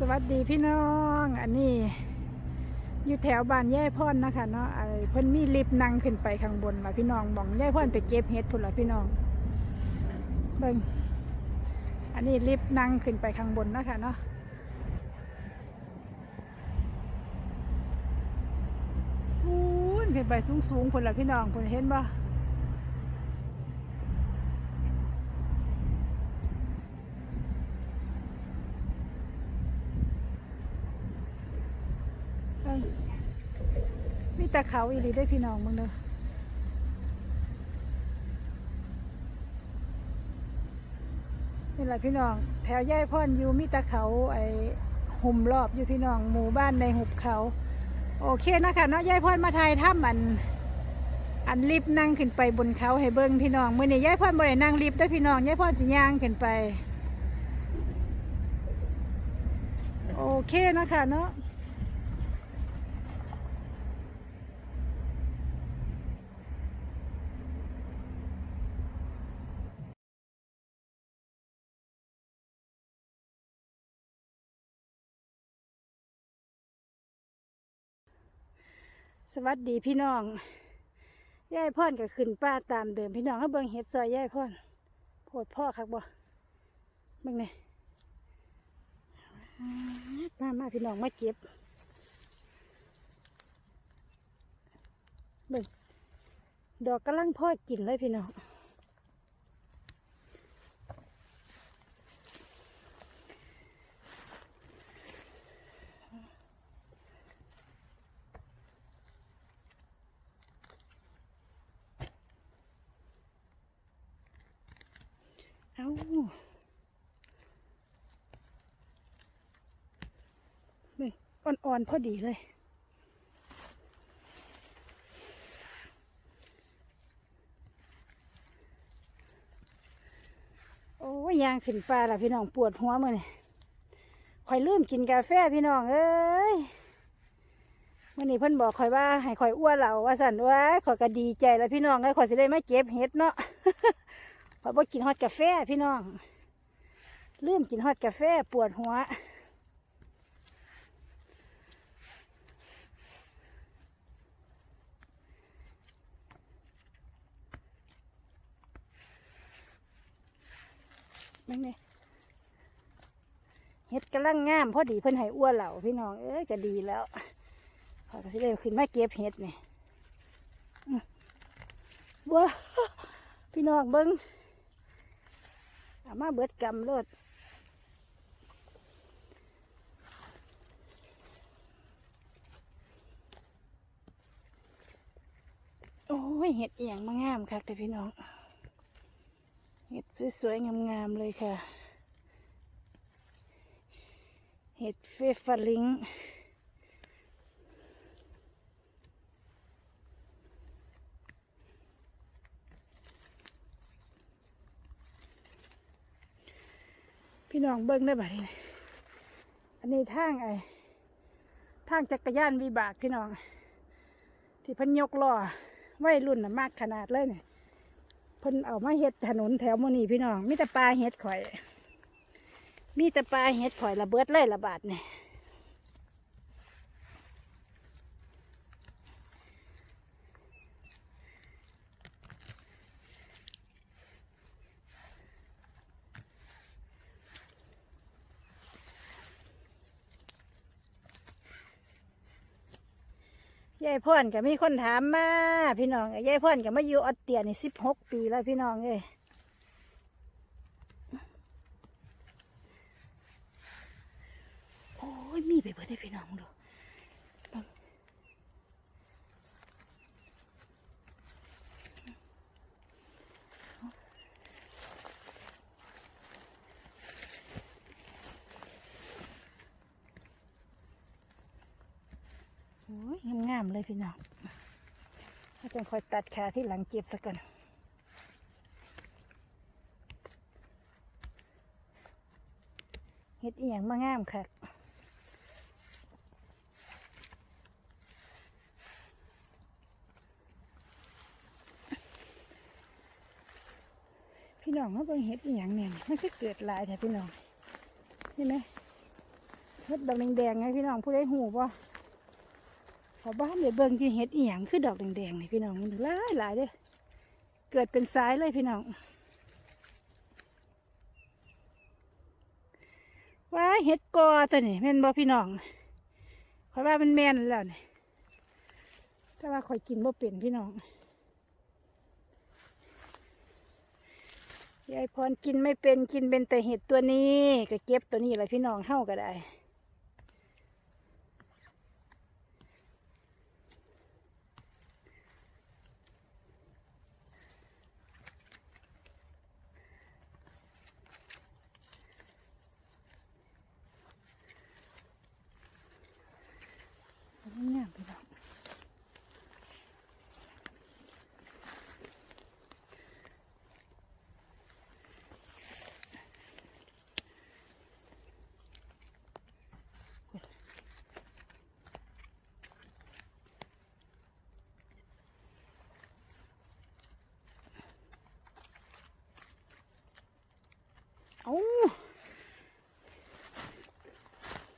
สวัสดีพี่น้อง อันนี้อยู่แถวบ้านย่ายพ่อนนะคะเนาะไอ้เพิ่นมีลิฟต์นั่งขึ้นไปข้างบนล่ะพี่น้องบอกย่ายพ่อนไปเก็บเห็ดพุ่นละพี่น้องเบิ่งอันนี้ลิฟต์นั่งขึ้นไปข้างบนนะคะเนาะพูนขึ้นไปสูงๆพุ่นละพี่น้องพุ่นเห็นบ่เบิ่งมี แต่เขาอีหลีได้พี่น้องมึงเด้อนี่แหละพี่น้อง แถวย่ายพ่อนอยู่มีต่เขาไอ้หุ่มรอบอยู่พี่น้องหมู่บ้านในหุบเขา โอเคนะคะเนาะย่ายพ่อนมาไทยถ้ำอัน อันลิฟต์นั่งขึ้นไปบนเขาให้เบิ้งพี่น้องมื่อนี้ย่ายพ่อนบ่ได้นั่งลิฟต์ได้พี่น้องย่ายพ่อนสิย่างขึ้นไป โอเคนะคะเนาะ สวัสดีพี่น้องยายพ่อนก็ขึ้นป้าตามเดิมพี่น้องเขาเบิ้งเห็ดซอยยายพ่อนโพดพ่อคักบ่เบิ้งนี่มามาพี่น้องมาเก็บเบิ่งดอกกำลังพ่อกินเลยพี่น้องเอ้าเบิ้ง อ่อนพอดีเลย โอ้ยยางขึ้นฟ้าละพี่น้องปวดหัวมือนี่ข่อยลืมกินกาแฟพี่น้องเอ้ยมื่อนี้เพิ่นบอกข่อยว่าให้ข่อยอ้วนเหล่าว่าสันว่าข่อยก็ดีใจแล้วพี่น้องเอ้ยข่อยสิได้มาเก็บเห็ดเนาะข่อยบ่กินฮอดกาแฟพี่น้องลืมกินฮอดกาแฟปวดหัว นั่นไงเห็ดกำลังงามพอดีเพิ่นให้อ้วนเหล่าพี่น้องเอ้ยจะดีแล้วขอยก็สิได้ขึ้นมาเก็บเห็ดนี่ว้าพี่น้องเบิ้งอามาเบิดกำรถโอ้ยเห็ดเอียงมางามค่ะแต่พี่น้อง เห็ดสวยๆงามๆเลยค่ะ เห็ดเฟฟาลิงพี่น้องเบิ้งได้บ่นี้อันนี้ทางไอ้ทางจักรยานวิบากพี่น้อง ที่พิ่นยกล้อไว้รุ่นน่ะมากขนาดเลยเนี่ย เพิ่นเอามาเฮ็ดถนนแถวโมอนีพี่น้อง มีแต่ปลาเฮ็ดข่อย มีแต่ปลาเฮ็ดข่อยระเบิดเลยระบาดเนี่ย ยายพ่อนก็มีคนถามมา พี่น้องยายพ่อนก็มาอยู่ออสเตรียนี่สิบหกปีแล้วพี่น้องเอ้ยโอ้ยมีไปเบิดได้พี่น้องดูเบิ่งโอ้ยงามๆ เลยพี่น้องอาจารย์คอยตัดขาที่หลังเก็บสักก่อนเฮ็ดอียงมางามค่ะพี่น้องมาเบิ่งเห็ดอีหยังเนี่ยมันคือเกิดลายแท้พี่น้องนี่ไหมเฮ็ดดอกแดงๆไงพี่น้องผู้ใดหู บ่ขบ้านเดี๋ยเบิ่งจีเฮ็ดอีหยังคือดอกแดงๆนี่พี่น้องมันหลายหลายเด้เกิดเป็นสายเลยพี่น้องว้ายเฮ็ดกอตัวนี่แม่นบ่พี่น้องขอยว่ามันแม่นแล้วนี่แต่ว่าข่อยกินบ่เป็นพี่น้องยายพรกินไม่เป็นกินเป็นแต่เห็ดตัวนี้ก็เก็บตัวนี้แหละพี่น้องเฮาก็ได้ งามพี่น้องเอา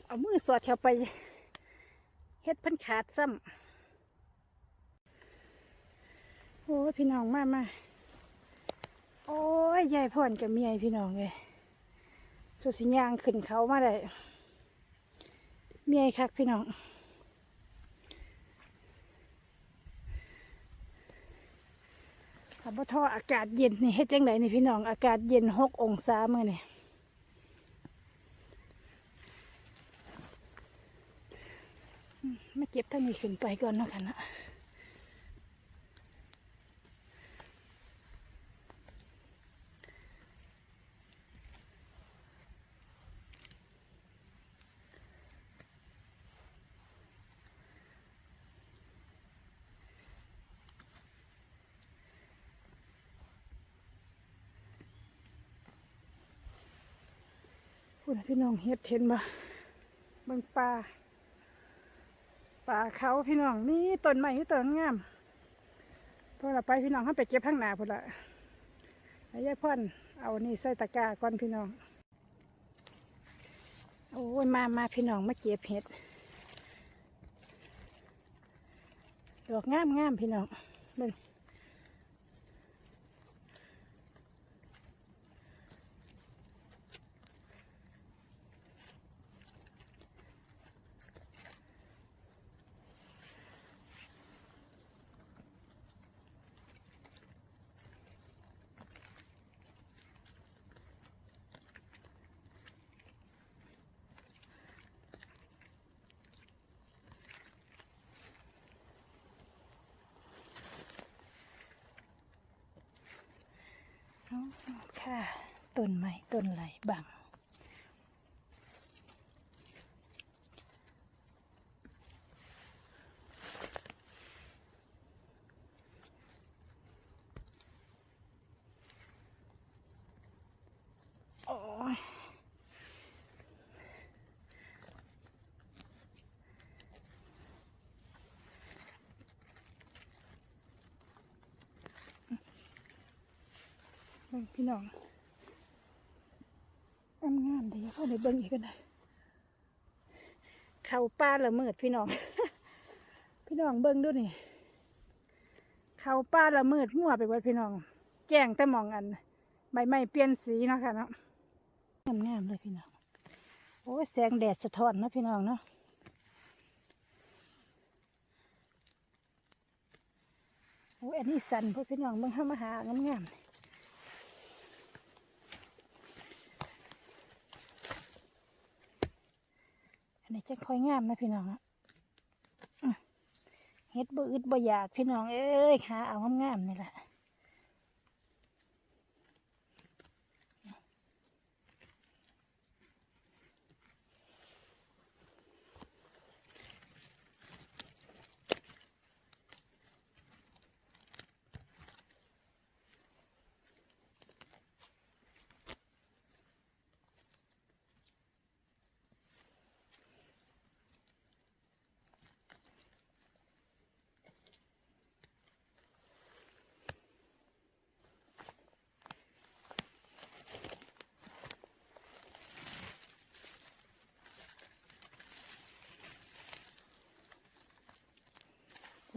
เอามือสอดเข้าไป เฮ็ดพันขาดซ้ำโอ้ยพี่น้องมามาโอ้ยยายพ่อนกับเมียพี่น้องเลยสุดสิยางขึ้นเขามาได้เมียคักพี่น้องขับรถท่ออากาศเย็นนี่เฮ็ดจังไดนี่พี่น้อง อากาศเย็นหกองศาเมื่อนี่ มาเก็บท่านี้ขึ้นไปก่อนเนาะค่ะนะพูดนะพี่น้องเฮ็ดเห็นบ่เบิ่งปลา ป่าเขาพี่น้องนี่ต้นไม้ที่ต้นงามพอเราไปพี่น้องเขาไปเก็บข้างหน้าพุ่นละแล้วยายพ่อนเอานี่ใส่ตะกร้าก่อนพี่น้อง โอ้ยมามาพี่น้องมาเก็บเห็ดดอกงามงามพี่น้องเบิ่ง ค่ะต้นไม้ต้นไหลบังโอ้ยเบิ่งพี่น้องงามงามๆ เดี๋ยวเข้าในเบิ่งอีกกันนะเขาป้าละเมิดพี่น้อง พี่น้องเบิ่งดูนี่ เขาป้าละเมิดมั่วไปหมดพี่น้อง แจ้งแต่มองอันใบไม้เปลี่ยนสีนะคะเนาะงามงามๆเลยพี่น้อง โอ้แสงแดดสะท้อนนะพี่น้องเนาะโอ้อันนี้สันพวกพี่น้องเบิ่งเข้ามาหางามงามๆ อันนี้จะค่อยงามนะพี่น้องนะเฮ็ดบ่อึดบ่อยากพี่น้องเอ้ยหาเอางามๆนี่แหละ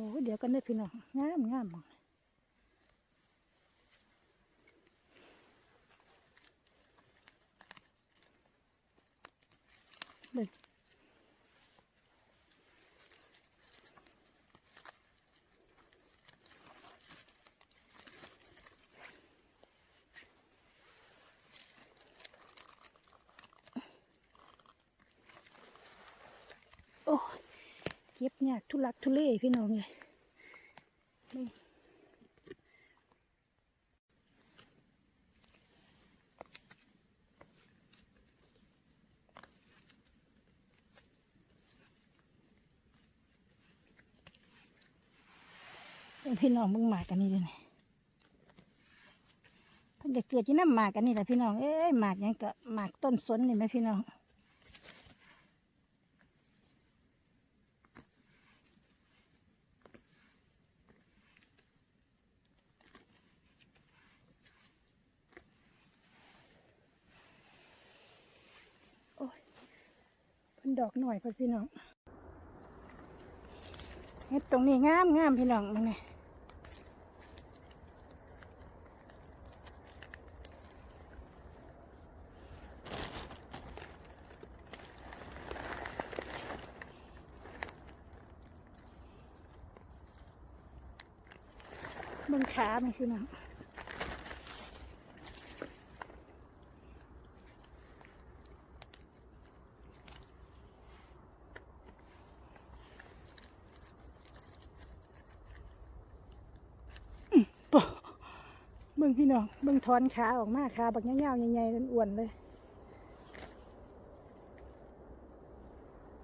อ้เดี๋ยวกันเด้อพี่น้องงามงามหมองเบิ่งโอ้ยเก็บยากทุลักทุเลพี่น้องเลยพี่น้องเบิ่งหมากกันนี่เลยนี่เพิ่นจะเกิดที่น้ำหมากกันนี่แหละพี่น้อง เอ้ยหมากยังก็หมากต้นสนนี่ไหมพี่น้อง โอ้ยเป็น ดอกหน่อยพ่อพี่น้องเฮ็ดตรงนี้งามงามพี่น้องมึงนี่มึงขาไหมพี่น้อง ปะเบิ่งพี่ น้องเบิ่งถอนขาออกมาขาบักเงาวๆใหญ่ๆอ้วนเลย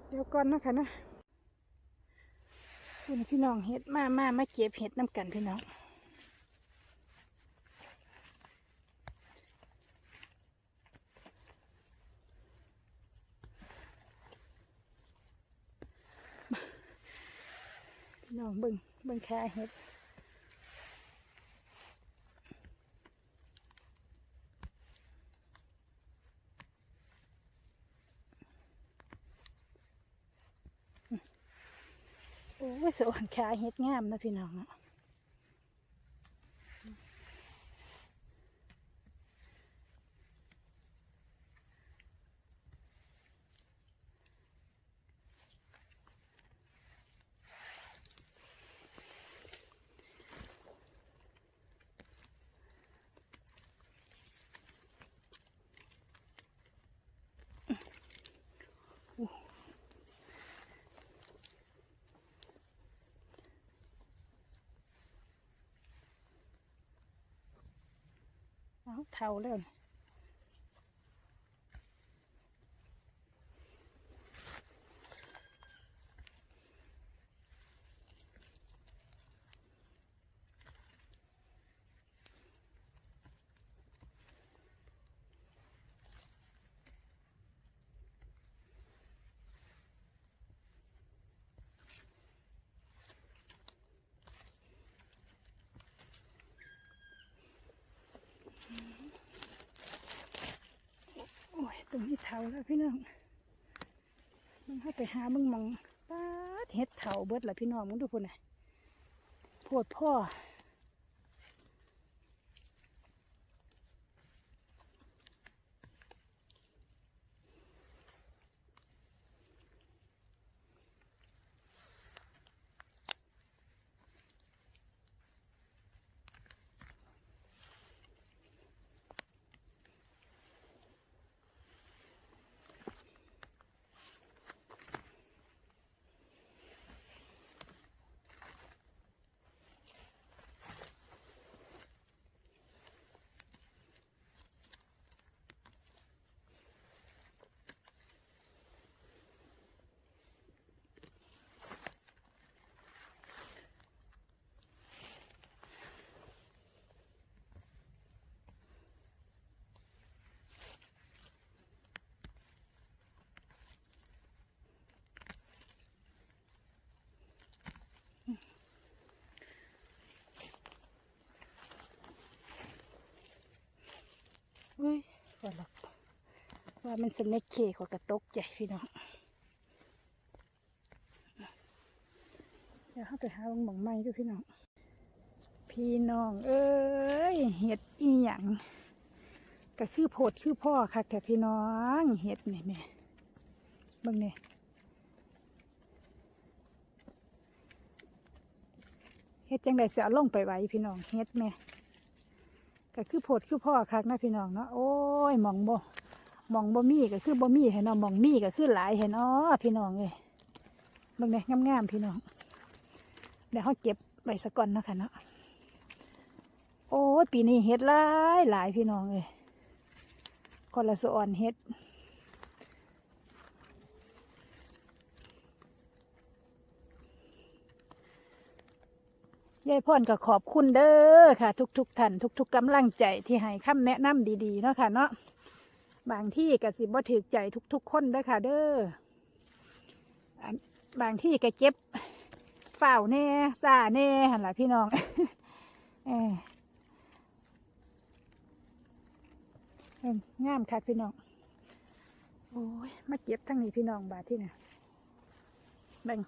เดี๋ยวก่อนนะคะนะคุณพี่น้องเห็ดมามามาเก็บเห็ดน้ำกันพี่น้องพี่น้องเบิ่งเบิ่งขาเห็ด โอ้ยสวนขาเฮ็ดงามนะพี่น้องอะ เท่าเลย แล้วนี่โอ้เท่าแล้วพี่น้องมึงให้ไปหามึงมองป้าดเห็ดเท่าเบิดละพี่น้องมึงดูพุ่นน่ะโพดพ่อ เฮ้ยขอหลักว่ามันสเน็กเคขอกระตกใจพี่น้องเดี๋ยวเราไปหาบางหมองไม้ด้วยพี่น้อง พี่น้อง เอ้ยเห็ดอีหยังก็คือโพดคือพ่อค่ะแต่พี่น้องเห็ดนี่แม่บิ่งนี่ยเฮ็ดจังไดเสียลงไปไว้พี่น้องเฮ็ดแม่ ก็คือโพดคือพ่อคักนะพี่น้องเนาะโอ้ยมองบ่มองบ่มีก็คือบ่มีเห้เนาะมองมีก็คือหลายให้เนาะพี่น้องเลยเบิ่งนี่งามๆพี่น้องเดี๋ยวเขาเก็บใบสะก่อนนะคะเนาะโอ้ยปีนี้เฮ็ดหลายหลายพี่น้องเลยคนละสะอ่อนเฮ็ด ยายพ่อนก็ขอบคุณเด้อค่ะ ทุกๆท่านทุก ๆกำลังใจที่ให้คำแนะนำดีๆเนาะค่ะเนาะบางที่ก็สิบ่ถือใจทุก ๆ คนเด้อค่ะ เด้อบางที่ก็เจ็บฝ่าวแน่ซาแน่หันละพี่น้องเอ่งามค่ะพี่น้อง โอ้ย มาเก็บทั้งนี้พี่น้องบาทที่น่ะเบิ่ง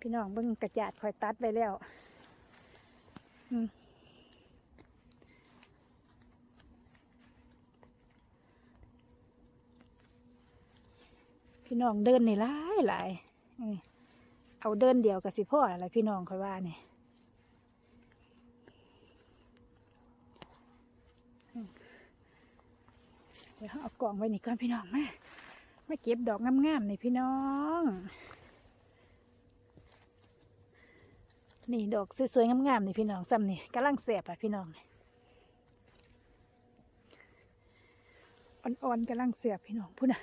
พี่น้องเบิ่งกระจาดคอยตัดไปแล้วพี่น้องเดินนี่หลายหลายเอาเดินเดียวกับสิพ่ออะไรพี่น้องคอยว่าเนี่ยเดี๋ยวเอากล่องไว้นี่ก่อนพี่น้องมามาเก็บดอกงามๆนี่พี่น้อง นี่ดอกสวยๆงามๆนี่พี่น้องซ้ำนี่กำลังแสบอะพี่น้องอ่อนๆกำลังเสียบพี่น้องพูดนะ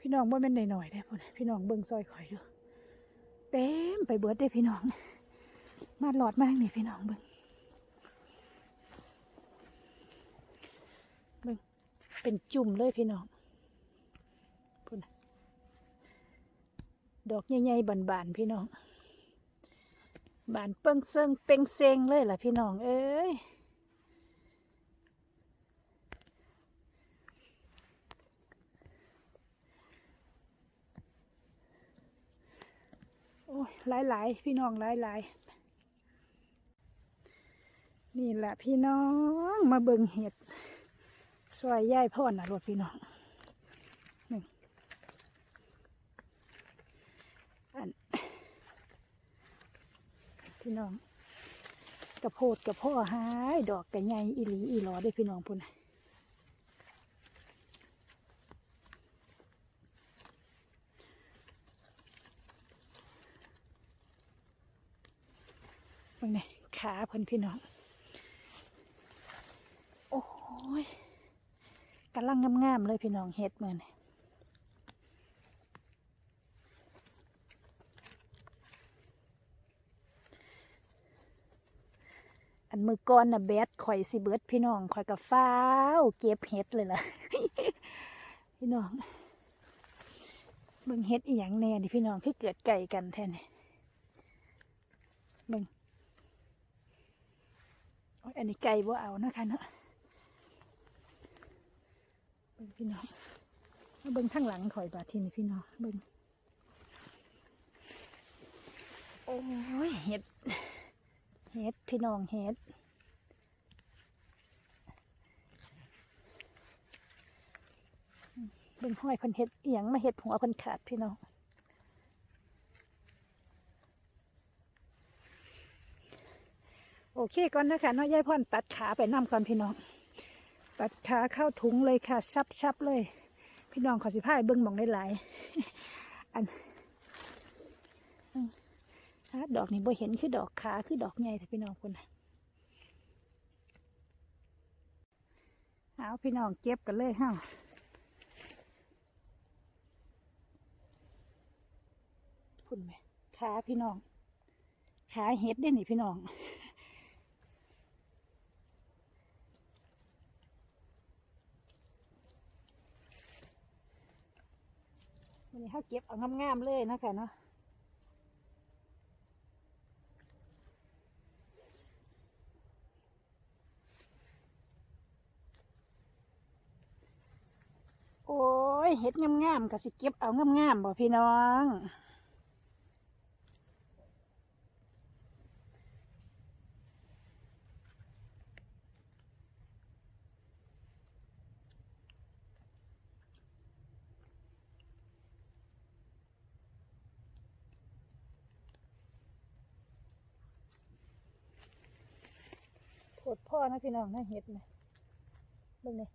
พี่น้องว่าแม่นหน่อยๆได้พุ่นะพี่น้องเบิ่งซอยข่อยดูเต็มไปเบิดได้พี่น้อง มาหลอดมากนี่พี่น้องเบิ่งเบิ่งเป็นจุ่มเลยพี่น้องพุ่นะดอกใหญ่ๆบานๆพี่น้อง บานเปิ้งเซิงเป่งเซงเลยล่ะพี่น้องเอ้ยโอ้ยหลายๆ พี่น้องหลายหลายๆ นี่แหละพี่น้องมาเบิ่งเห็ดซอยย่ายพ่อนะรถพี่น้องนี่อัน พี่น้องกระโพดกระพ่อหายดอกกระไงอีหลีอีหลอได้พี่น้องพุ่นน่ะเบิ่งนี่ขาเพิ่นพี่น้อง โอ้ยกำลังงามๆเลยพี่น้องเห็ดเหมือน อันมือก้อนนะแบดข่อยสิเบิดพี่น้องข่อยกับฟ้าวเก็บเห็ดเลยล่ะ พี่น้องเบิ่งเห็ดอีหยังแน่ดิพี่น้องคือเกิดไก่กันแท้นี่เบิ่งอันนี้ไก่บ่เอานะคะเนาะเบิ่งพี่น้องเบิ่งข้างหลังข่อยบาดทีนี่พี่น้องเบิ่งโอ้ยเห็ด เห็ดพี่น้องเห็ดเบิ่งห้อยพันเห็ดเอียงมาเห็ดหัวพันขาดพี่น้องโอเคก่อนนะคะน้อยยายพ่อนตัดขาไปน้ำก่อนพี่น้อง ตัดขาเข้าถุงเลยค่ะ ชับชับเลย พี่น้องขอสิพายเบิ้งมองได้หลายอัน ดอกนี้บ่เห็นคือดอกขาคือดอกใหญ่แต่พี่น้องคนน่ะเอาพี่น้องเก็บกันเลยเฮ้าพุ่นไหมขาพี่น้องขาเห็ดได้นี่พี่น้องวันนี้เขาเก็บเอางามๆเลยนะคะเนาะ เห็ดงามๆก็สิเก็บเอางามๆบ่พี่น้องปวดพ่อนะพี่น้องนะเห็ดนะเบิ่งเลย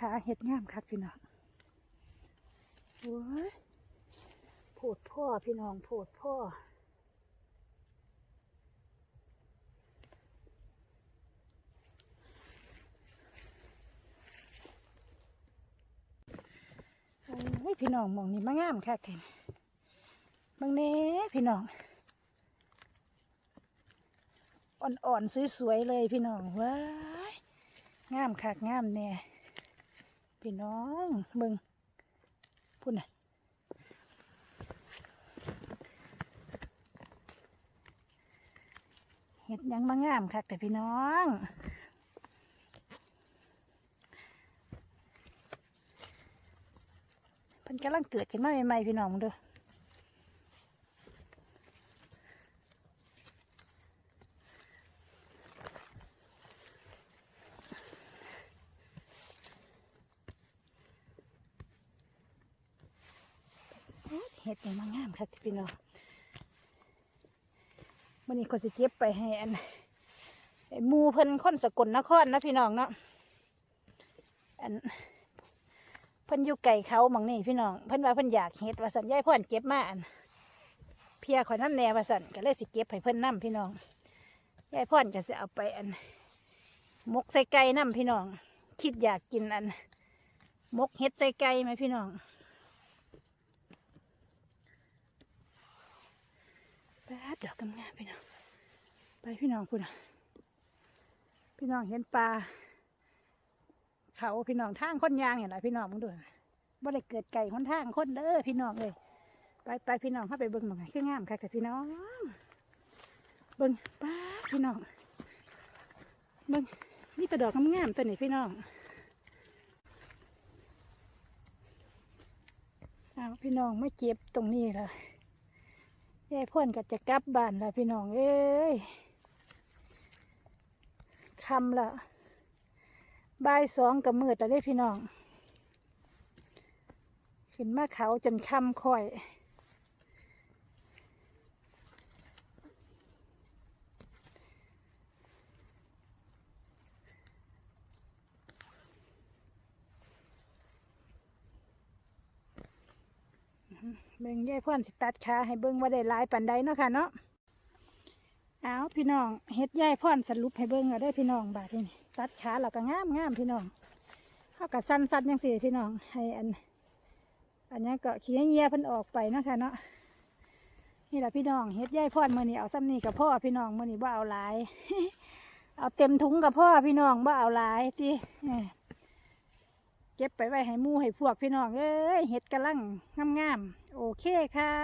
ขาเห็ดงามคักพี่น้องโอ้ยโผดพ่อพี่น้องโผดพ่อโอ้ยพี่น้องมองนี่มางามค่ะเคนบางเน่พี่น้อง อ่อนๆสวยๆเลยพี่น้องว้ายงามคักงามแน่ พี่น้องเบิ่งพุ่นน่ะเห็ดยังมางามค่ะแต่พี่น้องเพิ่นกำลังเกิดขึ้นมาใหม่ๆพี่น้องดูอเห็ดนี่มางามค่ะพี่น้องวันนี้ก็สิเก็บไปให้อันไอ้มูเพิ่นคนสกลนครนะพี่น้องเนาะอันเพิ่นอยู่ไก่เขาหมองนี่พี่น้องเพิ่นว่าเพิ่นอยากเฮ็ดว่าสันยายพ่อนเก็บมาอันเพียข่อยน้ำแน่ว่าสันก็เลยสิเก็บให้เพิ่นน้ำพี่น้องยายพ่อนก็สิเอาไปอันมกใส่ไก่น้ำพี่น้อง คิดอยากกินอันมกเฮ็ดใส่ไก่ไหมพี่น้อง แป๊ดดอกกำงามพี่น้อง ไปพี่น้องคุณพี่น้องเห็นปลาเขาพี่น้องทางคนยางอย่างไรพี่น้องมึงดูบ่ได้เกิดไก่คนทางคนเด้อพี่น้องเลยไปไปพี่น้องเข้าไปเบิ่งหน่อยคืองามค่ะแต่พี่น้องเบิ่งป้าพี่น้องเบิ่งมีแตะดอกงามๆตัวนี้พี่น้องเอาวพี่น้องไม่เก็บตรงนี้เละ ยายพ่นก็จะกลับบ้านแล้วพี่น้อง เอ้ยคำละบ่ายสองกับมืดแล้วได้พี่น้อง ขึ้นมาเขาจนค่ำค่อย เบิ่งยายพ่อนสิตัดขาให้เบิ่งว่าได้ลายปันใดเนาะค่ะเนาะเอาพี่น้องเฮ็ดยายพ่อนสรุปให้เบิ่งเอาได้พี่น้องบาดนี้ตัดขาแล้วก็งามงามพี่น้องเขาก็สั้นสั้นยังสี่พี่น้องให้อัน อันนี้ก็ขี้เงียเพิ่นออกไปเนาะค่ะเนาะนี่แหละพี่น้องเฮ็ดยายพ่อนมื่อนี้เอาซ้ำนี่กับพ่อพี่น้องมื่อนี้บ่าเอาหลาย เอาเต็มถุงกับพ่อพี่น้องบ่าเอาหลายที่ เก็บไปไว้ให้มู่ให้พวกพี่น้องเอ้ยเห็ดกระลังงามๆโอเคค่ะ